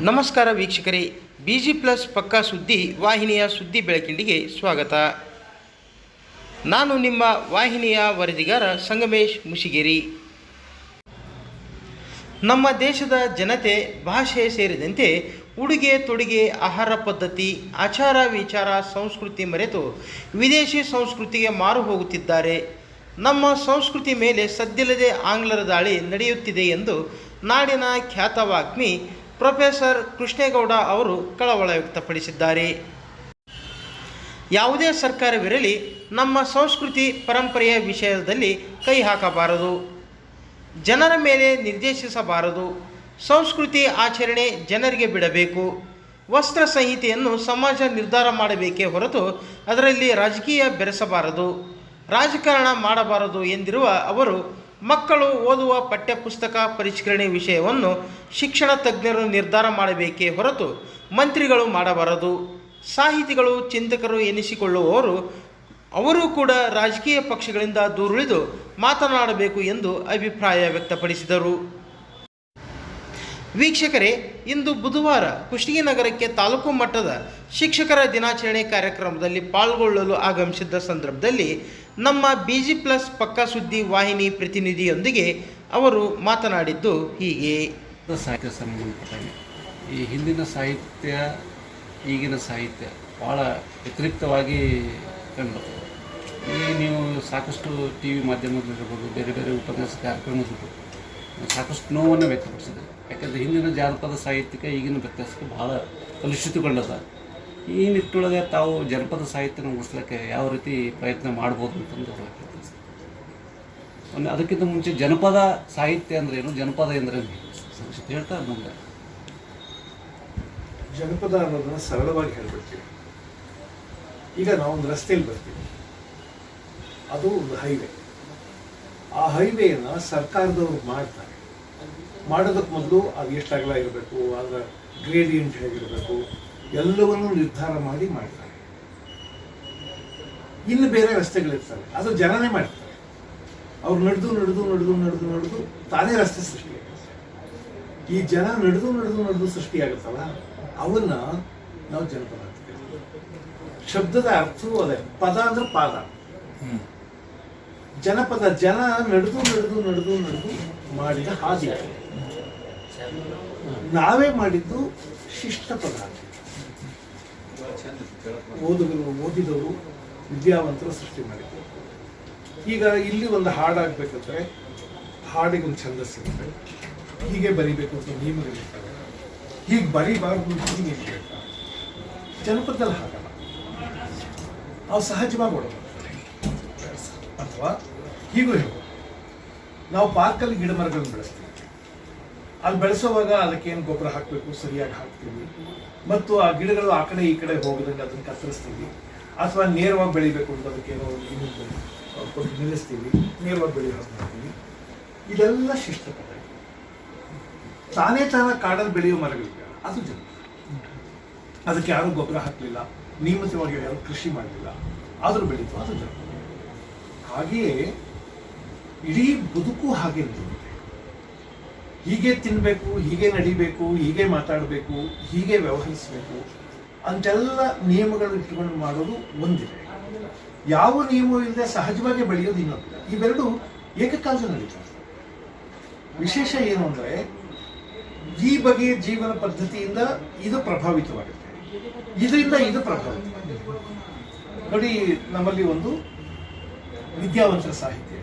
ನಮಸ್ಕಾರ ವೀಕ್ಷಕರೇ B G plus ಪಕ್ಕಾ ಸುದ್ದಿ ವಾಹಿನಿಯ ಸುದ್ದಿ ಬೆಳಕಿಂಡಿಗೆ ಸ್ವಾಗತ. ನಾನು ನಿಮ್ಮ ವಾಹಿನಿಯ ವರದಿಗಾರ ಸಂಗಮೇಶ್ ಮುಷಿಗೇರಿ. ನಮ್ಮ ದೇಶದ ಜನತೆ ಭಾಷೆ ಸೇರಿದಂತೆ ಉಡುಗೆ ತೊಡುಗೆ ಆಹಾರ ಪದ್ಧತಿ, ಆಚಾರ ವಿಚಾರ, ಸಂಸ್ಕೃತಿ ಮರೆತು ವಿದೇಶಿ ಸಂಸ್ಕೃತಿಗೆ ಮಾರು ಹೋಗುತ್ತಿದ್ದಾರೆ. ನಮ್ಮ ಸಂಸ್ಕೃತಿ ಮೇಲೆ ಸದ್ದಿಲ್ಲದೆ ಆಂಗ್ಲರ ದಾಳಿ ನಡೆಯುತ್ತಿದೆ ಎಂದು ನಾಡಿನ ಖ್ಯಾತ ವಾಗ್ಮಿ ಪ್ರೊಫೆಸರ್ ಕೃಷ್ಣೇಗೌಡ ಅವರು ಕಳವಳ ವ್ಯಕ್ತಪಡಿಸಿದ್ದಾರೆ. ಯಾವುದೇ ಸರ್ಕಾರವಿರಲಿ, ನಮ್ಮ ಸಂಸ್ಕೃತಿ ಪರಂಪರೆಯ ವಿಷಯದಲ್ಲಿ ಕೈ ಹಾಕಬಾರದು. ಜನರ ಮೇಲೆ ನಿರ್ದೇಶಿಸಬಾರದು. ಸಂಸ್ಕೃತಿ ಆಚರಣೆ ಜನರಿಗೆ ಬಿಡಬೇಕು. ವಸ್ತ್ರ ಸಂಹಿತೆಯನ್ನು ಸಮಾಜ ನಿರ್ಧಾರ ಮಾಡಬೇಕೇ ಹೊರತು ಅದರಲ್ಲಿ ರಾಜಕೀಯ ಬೆರೆಸಬಾರದು. ರಾಜಕಾರಣ ಮಾಡಬಾರದು ಎಂದಿರುವ ಅವರು ಮಕ್ಕಳು ಓದುವ ಪಠ್ಯಪುಸ್ತಕ ಪರಿಷ್ಕರಣೆ ವಿಷಯವನ್ನು ಶಿಕ್ಷಣ ತಜ್ಞರು ನಿರ್ಧಾರ ಮಾಡಬೇಕೇ ಹೊರತು ಮಂತ್ರಿಗಳು ಮಾಡಬಾರದು. ಸಾಹಿತಿಗಳು, ಚಿಂತಕರು ಎನಿಸಿಕೊಳ್ಳುವವರು, ಅವರು ಕೂಡ ರಾಜಕೀಯ ಪಕ್ಷಗಳಿಂದ ದೂರುಳಿದು ಮಾತನಾಡಬೇಕು ಎಂದು ಅಭಿಪ್ರಾಯ ವ್ಯಕ್ತಪಡಿಸಿದರು. ವೀಕ್ಷಕರೇ, ಇಂದು ಬುಧವಾರ ಕುಷ್ಟಗಿ ನಗರಕ್ಕೆ ತಾಲೂಕು ಮಟ್ಟದ ಶಿಕ್ಷಕರ ದಿನಾಚರಣೆ ಕಾರ್ಯಕ್ರಮದಲ್ಲಿ ಪಾಲ್ಗೊಳ್ಳಲು ಆಗಮಿಸಿದ್ದ ಸಂದರ್ಭದಲ್ಲಿ ನಮ್ಮ ಬಿ ಜಿ ಪ್ಲಸ್ ಪಕ್ಕಾ ಸುದ್ದಿ ವಾಹಿನಿ ಪ್ರತಿನಿಧಿಯೊಂದಿಗೆ ಅವರು ಮಾತನಾಡಿದ್ದು ಹೀಗೆ. ಸಾಹಿತ್ಯ ಸಂಬಂಧಪಟ್ಟಾಗಿ, ಈ ಹಿಂದಿನ ಸಾಹಿತ್ಯ, ಈಗಿನ ಸಾಹಿತ್ಯ ಭಾಳ ವ್ಯತಿರಿಕ್ತವಾಗಿ ಕಂಡು ಈ ನೀವು ಸಾಕಷ್ಟು ಟಿ ವಿ ಮಾಧ್ಯಮದಲ್ಲಿರ್ಬೋದು, ಬೇರೆ ಬೇರೆ ಉಪನ್ಯಾಸ ಸಾಕಷ್ಟು ನೋವನ್ನು ವ್ಯಕ್ತಪಡಿಸಿದೆ. ಯಾಕಂದರೆ ಹಿಂದಿನ ಜಾನಪದ ಸಾಹಿತ್ಯಕ್ಕೆ ಈಗಿನ ವ್ಯತ್ಯಾಸಕ್ಕೆ ಭಾಳ ಕಲುಷಿತಗೊಂಡದ. ಈ ನಿಟ್ಟೊಳಗೆ ತಾವು ಜನಪದ ಸಾಹಿತ್ಯನ ಉಳಿಸ್ಲಿಕ್ಕೆ ಯಾವ ರೀತಿ ಪ್ರಯತ್ನ ಮಾಡ್ಬೋದು ಅಂತಂದು ಒಂದು ಅದಕ್ಕಿಂತ ಮುಂಚೆ ಜನಪದ ಸಾಹಿತ್ಯ ಅಂದ್ರೆ ಏನು? ಜನಪದ? ಸಂಕ್ಷಿಪ್ತ ಹೇಳ್ತಾ ಮುಂದೆ ಜನಪದ ಅನ್ನೋದನ್ನ ಸರಳವಾಗಿ ಹೇಳ್ಬಿಡ್ತೀವಿ. ಈಗ ನಾವು ಒಂದು ರಸ್ತೆಯಲ್ಲಿ ಬರ್ತೀವಿ. ಅದು ಒಂದು ಹೈವೇ. ಆ ಹೈವೇಯನ್ನು ಸರ್ಕಾರದವ್ರು ಮಾಡ್ತಾರೆ. ಮಾಡೋದಕ್ಕೆ ಮೊದಲು ಅದು ಎಷ್ಟು ಅಗಲ ಇರಬೇಕು ಅದರ ಗ್ರೇಡಿಯಂಟ್ ಹೇಗಿರಬೇಕು ಎಲ್ಲವನ್ನೂ ನಿರ್ಧಾರ ಮಾಡಿ ಮಾಡ್ತಾರೆ. ಇನ್ನು ಬೇರೆ ರಸ್ತೆಗಳಿರ್ತವೆ ಅದು ಜನನೇ ಮಾಡ್ತಾರೆ. ಅವ್ರು ನಡೆದು ನಡೆದು ನಡೆದು ನಡೆದು ನಡೆದು ತಾನೇ ರಸ್ತೆ ಸೃಷ್ಟಿಯಾಗುತ್ತೆ. ಈ ಜನ ನಡೆದು ನಡೆದು ನಡೆದು ಸೃಷ್ಟಿಯಾಗುತ್ತಲ್ಲ ಅವನ್ನ ನಾವು ಜನಪದ. ಶಬ್ದದ ಅರ್ಥವೂ ಅದೇ ಪದ ಅಂದ್ರೆ ಪಾದ. ಜನಪದ ಜನ ನಡೆದು ನಡೆದು ನಡೆದು ನಡೆದು ಮಾಡಿದ ಹಾದಿ. ನಾವೇ ಮಾಡಿದ್ದು ಶಿಷ್ಟ ಪದಾರ್ಥ. ಓದುಗರು, ಓದಿದವರು ವಿದ್ಯಾವಂತರು ಸೃಷ್ಟಿ ಮಾಡಿದ್ರು ಈಗ ಇಲ್ಲಿ ಒಂದು ಹಾಡಾಗಬೇಕಂದ್ರೆ ಹಾಡಿಗೊಂದು ಛಂದಸ್ಸಿರುತ್ತೆ ಹೀಗೆ ಬರಿಬೇಕು ಅಂತ ನಿಯಮಗಳಿರ್ತವೆ ಹೀಗೆ ಬರಿಬಾರ್ದು ಹೀಗೆ ಜನಪದದಲ್ಲಿ ಹಾಗಲ್ಲ. ನಾವು ಸಹಜವಾಗಿ ಓಡೋದು ಅಥವಾ ಹೀಗೂ ಹೇಳ್ಬೋದು. ನಾವು ಪಾರ್ಕಲ್ಲಿ ಗಿಡ ಮರಗಳನ್ನು ಬೆಳೆಸ್ತೀವಿ. ಅಲ್ಲಿ ಬೆಳೆಸೋವಾಗ ಏನು ಗೊಬ್ಬರ ಹಾಕಬೇಕು? ಸರಿಯಾಗಿ ಹಾಕ್ತೀವಿ. ಮತ್ತು ಆ ಗಿಡಗಳು ಆ ಕಡೆ ಈ ಕಡೆ ಹೋಗದಂಗೆ ಅದನ್ನು ಕತ್ತರಿಸ್ತೀವಿ. ಅಥವಾ ನೇರವಾಗಿ ಬೆಳಿಬೇಕು ಅಂತ ಅದಕ್ಕೆ ಕೊಟ್ಟು ನಿಲ್ಲಿಸ್ತೀವಿ. ನೇರವಾಗಿ ಬೆಳೆಯೋ ಮಾಡ್ತೀವಿ ಇದೆಲ್ಲ ಶಿಷ್ಟ ತಾನೇ ತಾನ ಕಾಡಲ್ಲಿ ಬೆಳೆಯೋ ಮರಗಳಿವೆ. ಅದು ಜನ. ಅದಕ್ಕೆ ಯಾರು ಗೊಬ್ಬರ ಹಾಕಲಿಲ್ಲ. ನಿಯಮಿತವಾಗಿ ಯಾರು ಕೃಷಿ ಮಾಡಲಿಲ್ಲ. ಆದರೂ ಬೆಳೀತು, ಅದು ಜನ. ಹಾಗೆಯೇ ಇಡೀ ಬದುಕು ಹಾಗೆ ನಡೆಯುತ್ತೆ. ಹೀಗೆ ತಿನ್ನಬೇಕು ಹೀಗೆ ನಡಿಬೇಕು, ಹೀಗೆ ಮಾತಾಡಬೇಕು, ಹೀಗೆ ವ್ಯವಹರಿಸಬೇಕು, ಅಂತೆಲ್ಲ ನಿಯಮಗಳು ಇಟ್ಕೊಂಡು ಮಾಡೋದು ಒಂದಿದೆ. ಯಾವ ನಿಯಮಗಳಿಂದ ಇಲ್ಲದೆ ಸಹಜವಾಗಿ ಬೆಳೆಯೋದು ಇನ್ನೊಂದು ಇವೆರಡು ಏಕಕಾಲದಲ್ಲಿ ನಡೀತದೆ ವಿಶೇಷ ಏನು ಅಂದರೆ, ಈ ಬಗೆಯ ಜೀವನ ಪದ್ಧತಿಯಿಂದ ಇದು ಪ್ರಭಾವಿತವಾಗುತ್ತೆ. ಇದರಿಂದ ಇದು ಪ್ರಭಾವಿತ ನೋಡಿ, ನಮ್ಮಲ್ಲಿ ಒಂದು ವಿದ್ಯಾವಂತರ ಸಾಹಿತ್ಯ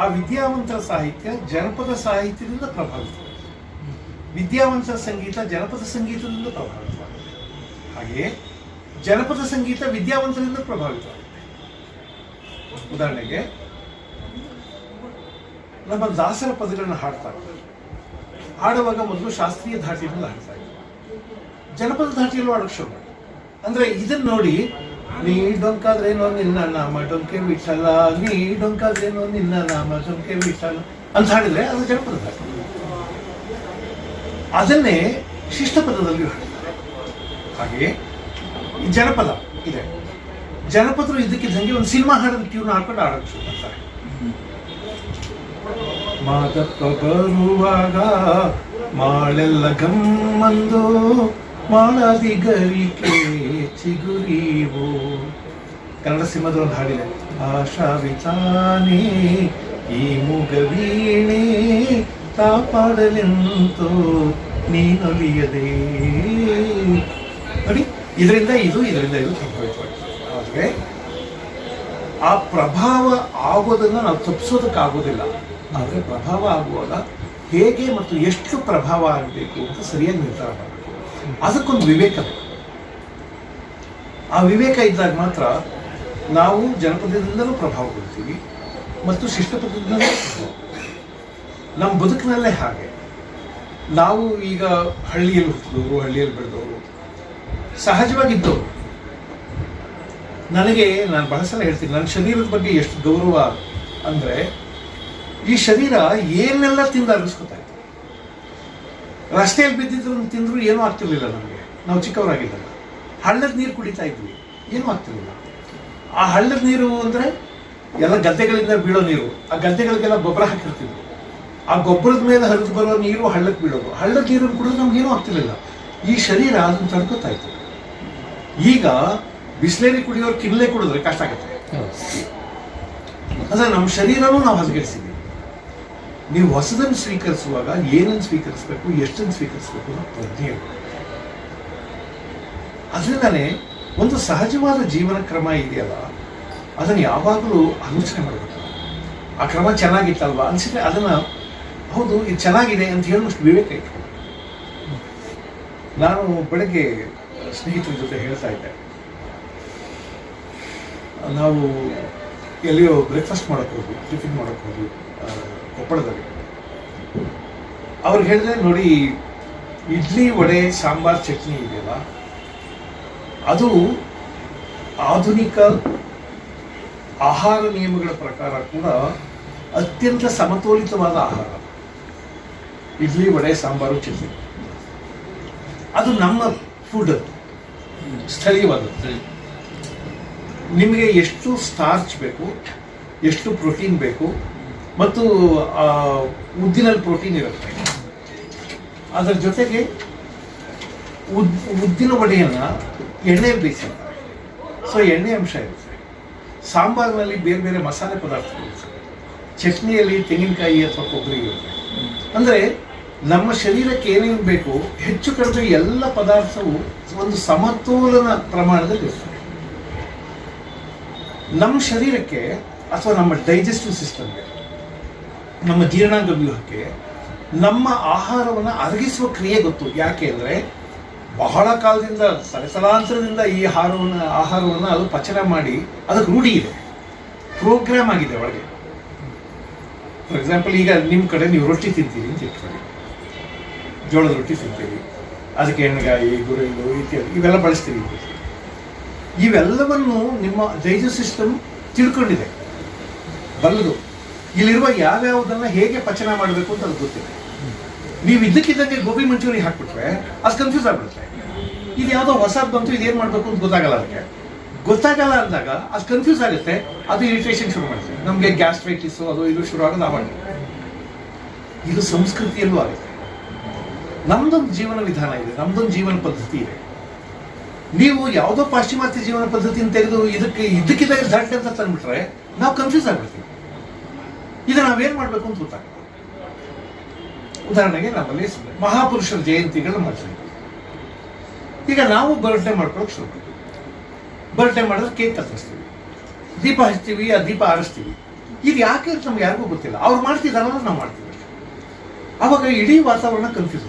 ಆ ವಿದ್ಯಾವಂತ ಸಾಹಿತ್ಯ ಜನಪದ ಸಾಹಿತ್ಯದಿಂದ ಪ್ರಭಾವಿತವಾಗಿದೆ. ವಿದ್ಯಾವಂತ ಸಂಗೀತ ಜನಪದ ಸಂಗೀತದಿಂದ ಪ್ರಭಾವಿತವಾಗಿದೆ. ಹಾಗೆಯೇ ಜನಪದ ಸಂಗೀತ ವಿದ್ಯಾವಂತರಿಂದ ಪ್ರಭಾವಿತವಾಗಿದೆ. ಉದಾಹರಣೆಗೆ, ನಮ್ಮ ದಾಸರ ಪದಗಳನ್ನು ಹಾಡ್ತಾ ಹಾಡುವಾಗ ಮೊದಲು ಶಾಸ್ತ್ರೀಯ ಧಾಟಿಯಲ್ಲಿ ಹಾಡ್ತಾ ಇದ್ದಾರೆ ಜನಪದ ಧಾಟಿಯಲ್ಲೂ ಹಾಡೋಕೆ ಶುರು ಅಂದ್ರೆ ಇದನ್ನ ನೋಡಿ ನೀ ಡೊಂಕಾದ್ರೇನೋ ನಿನ್ನ ನಾಮ, ಡೊಂಕೆ ವಿಠಲ ನೀ ಡೊಂಕಾದ್ರೇನೋ ನಿನ್ನ ನಾಮ, ಡೊಂಕೆ ವಿಠಲ ಅಂತ ಹಾಡಿದ್ರೆ ಅದು ಜನಪದ ಅದನ್ನೇ ಶಿಷ್ಟಪದದಲ್ಲಿ ಹಾಡಿದ್ದಾರೆ ಹಾಗೆ ಜನಪದ ಇದೆ. ಜನಪದರು ಇದಕ್ಕೆ ಇದಕ್ಕಿದ್ದಂಗೆ ಒಂದು ಸಿನಿಮಾ ಹಾಡೋದು ಟ್ಯೂನ್ ಹಾಕೊಂಡು ಆಡೋಕೆ ಶುರು ಮಾಡ್ತಾರೆ ಮಾದಪ್ಪ ಬರುವಾಗ ಮಾಳೆಲ್ಲ ಗಮ್ಮಂದು ಮಾಳದಿ ಗರಿಕೆ ಚಿಗುರಿವು ಕನ್ನಡ ಸಿನಿಮಾದ ಒಂದು ಹಾಡಿದೆ ಆಶಾವಿತಾನೇ ಈ ಮುಗವೀಣೆ ಕಾಪಾಡಲೆಂತೋ ನೀನೊಲಿಯದೆ. ನೋಡಿ, ಇದರಿಂದ ಇದು ಇದರಿಂದ ಇದು ಸಂಭವಿತವಾಗಿದೆ ಆದರೆ ಆ ಪ್ರಭಾವ ಆಗೋದನ್ನ ನಾವು ತಪ್ಪಿಸೋದಕ್ಕಾಗೋದಿಲ್ಲ ಆದರೆ ಪ್ರಭಾವ ಆಗುವಾಗ ಹೇಗೆ ಮತ್ತು ಎಷ್ಟು ಪ್ರಭಾವ ಆಗಬೇಕು ಅಂತ ಸರಿಯಾಗಿ ನಿರ್ಧಾರ ಮಾಡಬೇಕು. ಅದಕ್ಕೊಂದು ವಿವೇಕ ಆ ವಿವೇಕ ಇದ್ದಾಗ ಮಾತ್ರ ನಾವು ಜನಪದದಿಂದಲೂ ಪ್ರಭಾವ ಬೀಳ್ತೀವಿ ಮತ್ತು ಶಿಷ್ಟಪದದಿಂದಲೂ ಪ್ರಭಾವ ನಮ್ಮ ಬದುಕಿನಲ್ಲೇ ಹಾಗೆ. ನಾವು ಈಗ ಹಳ್ಳಿಯಲ್ಲಿ ಹುಟ್ಟಿದವರು, ಹಳ್ಳಿಯಲ್ಲಿ ಬೆಳೆದವರು, ಸಹಜವಾಗಿದ್ದವರು. ನನಗೆ, ನಾನು ಬಹಳ ಸಲ ಹೇಳ್ತೀನಿ, ನನ್ನ ಶರೀರದ ಬಗ್ಗೆ ಎಷ್ಟು ಗೌರವ ಅಂದರೆ ಈ ಶರೀರ ಏನೆಲ್ಲ ತಿಂದು ಅರಗಿಸ್ಕೊತಾ ಇತ್ತು. ರಸ್ತೆಯಲ್ಲಿ ಬಿದ್ದಿದ್ರು ತಿಂದರೂ ಏನೂ ಆಗ್ತಿರ್ಲಿಲ್ಲ ನಮಗೆ. ನಾವು ಚಿಕ್ಕವರಾಗಿದ್ದಾಗ. ಹಳ್ಳದ ನೀರು ಕುಡಿತಾ ಇದ್ವಿ. ಏನೂ ಆಗ್ತಿರಲಿಲ್ಲ ಆ ಹಳ್ಳದ ನೀರು ಅಂದರೆ ಎಲ್ಲ ಗದ್ದೆಗಳಿಂದ ಬೀಳೋ ನೀರು. ಆ ಗದ್ದೆಗಳಿಗೆಲ್ಲ ಗೊಬ್ಬರ ಹಾಕಿರ್ತಿದ್ರು ಆ ಗೊಬ್ಬರದ ಮೇಲೆ ಹರಿದು ಬರೋ ನೀರು ಹಳ್ಳಕ್ಕೆ ಬೀಳೋದು. ಹಳ್ಳದ ನೀರನ್ನು ಕುಡಿದ್ರೆ ನಮ್ಗೇನೂ ಆಗ್ತಿರ್ಲಿಲ್ಲ. ಈ ಶರೀರ ಅದನ್ನು ತಡ್ಕೋತಾ ಇತ್ತು. ಈಗ ಬಿಸಿಲೇರಿ ಕುಡಿಯೋರು ಕಿನ್ಲೆ ಕುಡಿದ್ರೆ ಕಷ್ಟ ಆಗುತ್ತೆ. ಅಂದ್ರೆ ನಮ್ಮ ಶರೀರನೂ ನಾವು ಹದಗೆಡಿಸಿದ್ದೀವಿ ನೀವು ಹೊಸದನ್ನು ಸ್ವೀಕರಿಸುವಾಗ ಏನನ್ನು ಸ್ವೀಕರಿಸಬೇಕು, ಎಷ್ಟನ್ನು ಸ್ವೀಕರಿಸಬೇಕು ಅನ್ನೋ ಪ್ರಜ್ಞೆ ಅದರಿಂದನೇ ಒಂದು ಸಹಜವಾದ ಜೀವನ ಕ್ರಮ ಇದೆಯಲ್ಲ, ಅದನ್ನು ಯಾವಾಗಲೂ ಆಲೋಚನೆ ಮಾಡಬೇಕು. ಆ ಕ್ರಮ ಚೆನ್ನಾಗಿತ್ತಲ್ವ? ಅನಿಸಿದ್ರೆ ಅದನ್ನು, ಹೌದು, ಇದು ಚೆನ್ನಾಗಿದೆ ಅಂತ ಹೇಳುವಷ್ಟು ವಿವೇಕ ಇಟ್ಕೊಂಡು ನಾನು ಬೆಳಗ್ಗೆ ಸ್ನೇಹಿತರ ಜೊತೆ ಹೇಳ್ತಾ ಇದ್ದೆ. ನಾವು ಎಲ್ಲಿಯೋ ಬ್ರೇಕ್ಫಾಸ್ಟ್ ಮಾಡಕ್ಕೆ ಹೋದ್ವಿ ಟಿಫಿನ್ ಮಾಡೋಕೆ ಹೋದ್ವಿ ಕೊಪ್ಪಳದಲ್ಲಿ. ಅವ್ರಿಗೆ ಹೇಳಿದ್ರೆ, ನೋಡಿ, ಇಡ್ಲಿ, ವಡೆ, ಸಾಂಬಾರ್, ಚಟ್ನಿ ಇದೆಯಲ್ಲ ಅದು ಆಧುನಿಕ ಆಹಾರ ನಿಯಮಗಳ ಪ್ರಕಾರ ಕೂಡ ಅತ್ಯಂತ ಸಮತೋಲಿತವಾದ ಆಹಾರ. ಇಡ್ಲಿ ವಡೆ ಸಾಂಬಾರು ಚಟ್ನಿ. ಅದು ನಮ್ಮ ಫುಡ್ ಸ್ಥಳೀಯವಾದ ನಿಮಗೆ ಎಷ್ಟು ಸ್ಟಾರ್ಚ್ ಬೇಕು ಎಷ್ಟು ಪ್ರೋಟೀನ್ ಬೇಕು ಮತ್ತು ಉದ್ದಿನಲ್ಲಿ ಪ್ರೋಟೀನ್ ಇರುತ್ತೆ. ಅದರ ಜೊತೆಗೆ ಉದ್ ಉದ್ದಿನ ವಡೆಯನ್ನು ಎಣ್ಣೆಯಲ್ಲಿ ಬೇಯಿಸಿರ್ತಾರೆ ಸೊ ಎಣ್ಣೆ ಅಂಶ ಇರುತ್ತೆ. ಸಾಂಬಾರಿನಲ್ಲಿ ಬೇರೆ ಬೇರೆ ಮಸಾಲೆ ಪದಾರ್ಥಗಳು ಚಟ್ನಿಯಲ್ಲಿ ತೆಂಗಿನಕಾಯಿ ಅಥವಾ ಕೊಬ್ಬರಿ ಇರುತ್ತೆ. ಅಂದರೆ ನಮ್ಮ ಶರೀರಕ್ಕೆ ಏನೇನು ಬೇಕು, ಹೆಚ್ಚು ಕಡಿಮೆ ಎಲ್ಲ ಪದಾರ್ಥವು ಒಂದು ಸಮತೋಲನ ಪ್ರಮಾಣದಲ್ಲಿ ಇರ್ತದೆ ನಮ್ಮ ಶರೀರಕ್ಕೆ ಅಥವಾ ನಮ್ಮ ಡೈಜೆಸ್ಟಿವ್ ಸಿಸ್ಟಮ್ಗೆ, ನಮ್ಮ ಜೀರ್ಣಾಂಗ ವ್ಯೂಹಕ್ಕೆ ನಮ್ಮ ಆಹಾರವನ್ನು ಅರಗಿಸುವ ಕ್ರಿಯೆ ಗೊತ್ತು. ಯಾಕೆ ಅಂದರೆ ಬಹಳ ಕಾಲದಿಂದ ತಲೆತಲಾಂತರದಿಂದ ಈ ಆಹಾರವನ್ನು ಆಹಾರವನ್ನು ಅದು ಪಚನ ಮಾಡಿ ಅದಕ್ಕೆ ರೂಢಿ ಇದೆ. ಪ್ರೋಗ್ರಾಮ್ ಆಗಿದೆ ಒಳಗೆ. ಫಾರ್ ಎಕ್ಸಾಂಪಲ್ ಈಗ ನಿಮ್ಮ ಕಡೆ ನೀವು ರೊಟ್ಟಿ ತಿಂತೀರಿ ಅಂತ ಇಟ್ಕೊಳ್ಳಿ ಜೋಳದ ರೊಟ್ಟಿ ತಿಂತೀರಿ, ಅದಕ್ಕೆ ಎಣ್ಣೆಗಾಯಿ ಗುರೆಲು ಇತ್ಯಾದಿ ಇವೆಲ್ಲ ಬಳಸ್ತೀವಿ ಇವೆಲ್ಲವನ್ನು ನಿಮ್ಮ ಡೈಜೆಸ್ಟ್ ಸಿಸ್ಟಮ್ ತಿಳ್ಕೊಂಡಿದೆ. ಬಲ್ಲದು. ಇಲ್ಲಿರುವ ಯಾವ್ಯಾವುದನ್ನು ಹೇಗೆ ಪಚನ ಮಾಡಬೇಕು ಅಂತ ಅದು ಗೊತ್ತಿದೆ. ನೀವು ಇದ್ದಕ್ಕಿದ್ದಂಗೆ ಗೋಬಿ ಮಂಚೂರಿ ಹಾಕ್ಬಿಟ್ರೆ ಅದು ಕನ್ಫ್ಯೂಸ್ ಆಗ್ಬಿಡುತ್ತೆ. ಇದು ಯಾವುದೋ ಹೊಸದು ಬಂತು ಇದೇನು ಮಾಡಬೇಕು ಅಂತ ಗೊತ್ತಾಗಲ್ಲ ಅದಕ್ಕೆ. ಗೊತ್ತಾಗಲ್ಲ ಅಂದಾಗ ಅದು ಕನ್ಫ್ಯೂಸ್ ಆಗುತ್ತೆ, ಅದು ಇರಿಟೇಷನ್ ಶುರು ಮಾಡುತ್ತೆ. ನಮಗೆ ಗ್ಯಾಸ್ಟ್ರೈಟಿಸ್ ಅದು ಇದು ಶುರು ಆಗೋದು ಆವಾಗ. ಇದು ಸಂಸ್ಕೃತಿಯಲ್ಲೂ ಆಗುತ್ತೆ. ನಮ್ದೊಂದು ಜೀವನ ವಿಧಾನ ಇದೆ, ನಮ್ದೊಂದು ಜೀವನ ಪದ್ಧತಿ ಇದೆ. ನೀವು ಯಾವುದೋ ಪಾಶ್ಚಿಮಾತ್ಯ ಜೀವನ ಪದ್ಧತಿನ ತೆಗೆದು ಇದಕ್ಕೆ, ಇದಕ್ಕಿದ್ದಾಗ ದಂಡ ಅಂತ ತಂದ್ಬಿಟ್ರೆ ನಾವು ಕನ್ಫ್ಯೂಸ್ ಆಗ್ಬಿಡ್ತೀವಿ. ಇದು ನಾವೇನು ಮಾಡಬೇಕು ಅಂತ ಗೊತ್ತಾಗಲ್ಲ. ಉದಾಹರಣೆಗೆ ನಮ್ಮಲ್ಲಿ ಮಹಾಪುರುಷರ ಜಯಂತಿಗಳು ಮಾಡ್ತೀವಿ ಈಗ ನಾವು ಬರ್ಡೇ ಮಾಡ್ಕೊಳಕ್ಕೆ ಶುರು ಮಾಡ್ತೀವಿ. ಬರ್ಡೇ ಮಾಡಿದ್ರೆ ಕೇಕ್ ಕತ್ತರಿಸ್ತೀವಿ. ದೀಪ ಹಚ್ತೀವಿ, ಆ ದೀಪ ಆರಿಸ್ತೀವಿ. ಇದು ಯಾಕೆ ನಮ್ಗೆ ಯಾರಿಗೂ ಗೊತ್ತಿಲ್ಲ. ಅವ್ರು ಮಾಡ್ತಿದ್ದಾರೆ ನಾವು ಮಾಡ್ತೀವಿ ಅವಾಗ ಇಡೀ ವಾತಾವರಣ ಕನ್ಫ್ಯೂಸ್